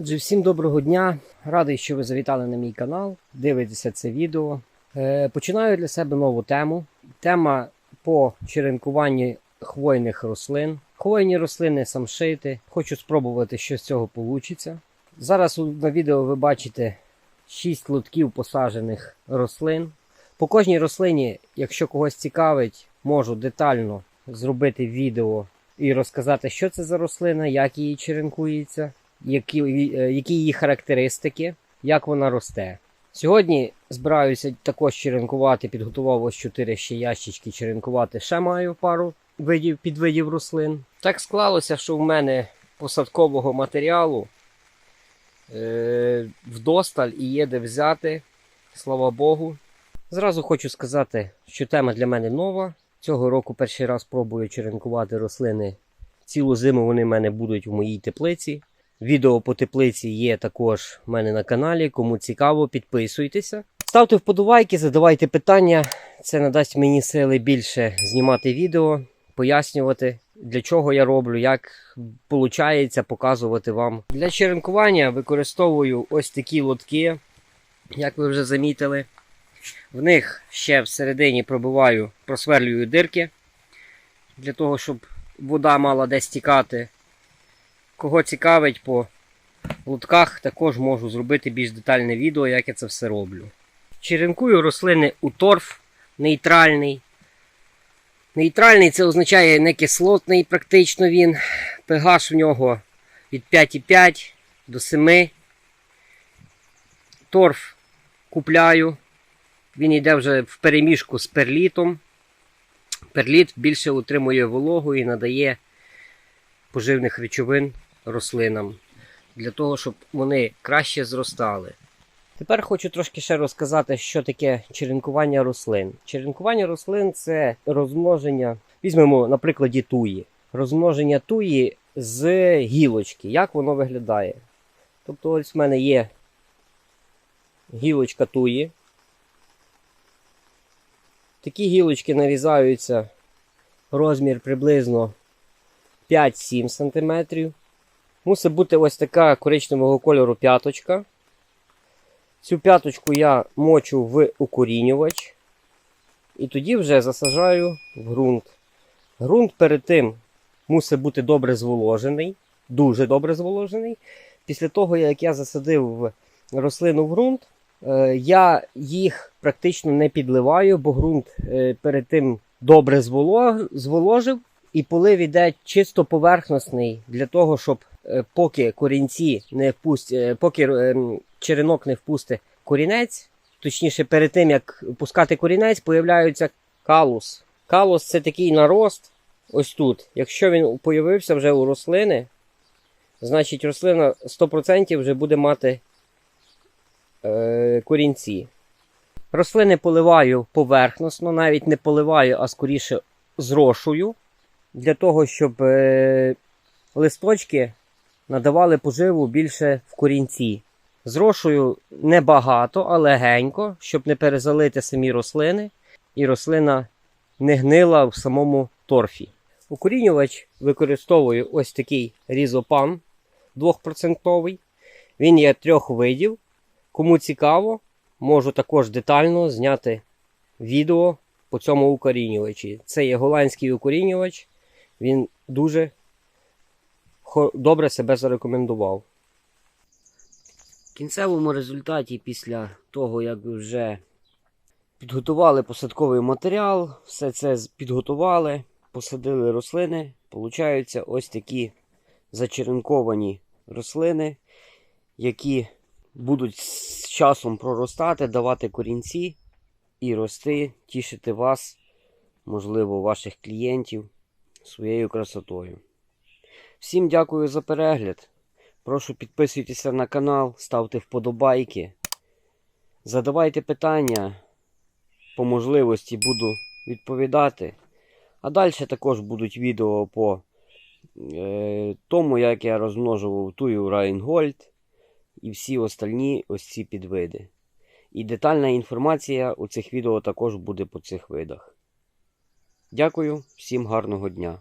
Отже, всім доброго дня. Радий, що ви завітали на мій канал, дивитеся це відео. Е, починаю для себе нову тему. Тема по черенкуванні хвойних рослин. Хвойні рослини самшити. Хочу спробувати, що з цього вийде. Зараз на відео ви бачите 6 лотків посаджених рослин. По кожній рослині, якщо когось цікавить, можу детально зробити відео і розказати, що це за рослина, як її черенкується, які, е, які її характеристики, як вона росте. Сьогодні збираюся також черенкувати, підготував ось 4 ще ящички черенкувати. Ще маю пару видів, підвидів рослин. Так склалося, що в мене посадкового матеріалу е, вдосталь і є де взяти. Слава Богу. Зразу хочу сказати, що тема для мене нова. Цього року перший раз пробую черенкувати рослини. Цілу зиму вони в мене будуть в моїй теплиці. Відео по теплиці є також в мене на каналі. Кому цікаво, підписуйтеся. Ставте вподобайки, задавайте питання. Це надасть мені сили більше знімати відео, пояснювати, для чого я роблю, як виходить показувати вам. Для черенкування використовую ось такі лотки, як ви вже замітили. В них ще всередині пробиваю, просверлюю дирки для того, щоб вода мала де стікати. Кого цікавить по лотках, також можу зробити більш детальне відео, як я це все роблю. Черенкую рослини у торф нейтральний. Нейтральний це означає не кислотний, практично він. pH в нього від 5,5 до 7. Торф купляю. Він йде вже в переміжку з перлітом. Перліт більше утримує вологу і надає поживних речовин рослинам для того, щоб вони краще зростали. Тепер хочу трошки ще розказати, що таке черенкування рослин. Черенкування рослин це розмноження, візьмемо на прикладі туї. Розмноження туї з гілочки. Як воно виглядає? Тобто, ось в мене є гілочка туї. Такі гілочки нарізаються розмір приблизно 5-7 см. Мусить бути ось така коричневого кольору п'яточка. Цю п'яточку я мочу в укорінювач. І тоді вже засажаю в ґрунт. Ґрунт перед тим мусить бути добре зволожений, дуже добре зволожений. Після того, як я засадив рослину в ґрунт, е, я їх практично не підливаю, бо ґрунт е, перед тим добре зволожив. І полив іде чисто поверхностний для того, щоб поки корінці не впустять, поки е, черенок не впусте корінець, точніше, перед тим як пускати корінець, появляється калус. Калус це такий нарост ось тут. Якщо він появився вже у рослини, значить рослина 100% вже буде мати е, корінці. Рослини поливаю поверхносно, навіть не поливаю, а скоріше зрошую для того, щоб е, листочки надавали поживу більше в корінці. Зрошую небагато, а легенько, щоб не перезалити самі рослини, і рослина не гнила в самому торфі. Укорінювач використовую ось такий різопан 2%. Він є трьох видів. Кому цікаво, можу також детально зняти відео по цьому укорінювачі. Це є голландський укорінювач. Він дуже добре себе зарекомендував. В кінцевому результаті, після того, як вже підготували посадковий матеріал, все це підготували, посадили рослини, получаються ось такі зачеренковані рослини, які будуть з часом проростати, давати корінці і рости, тішити вас, можливо, ваших клієнтів своєю красотою. Всім дякую за перегляд. Прошу підписуйтеся на канал, ставте вподобайки. Задавайте питання. По можливості буду відповідати. А далі також будуть відео по е, тому, як я розмножував тую Райнгольд і всі остальні ось ці підвиди. І детальна інформація у цих відео також буде по цих видах. Дякую, всім гарного дня!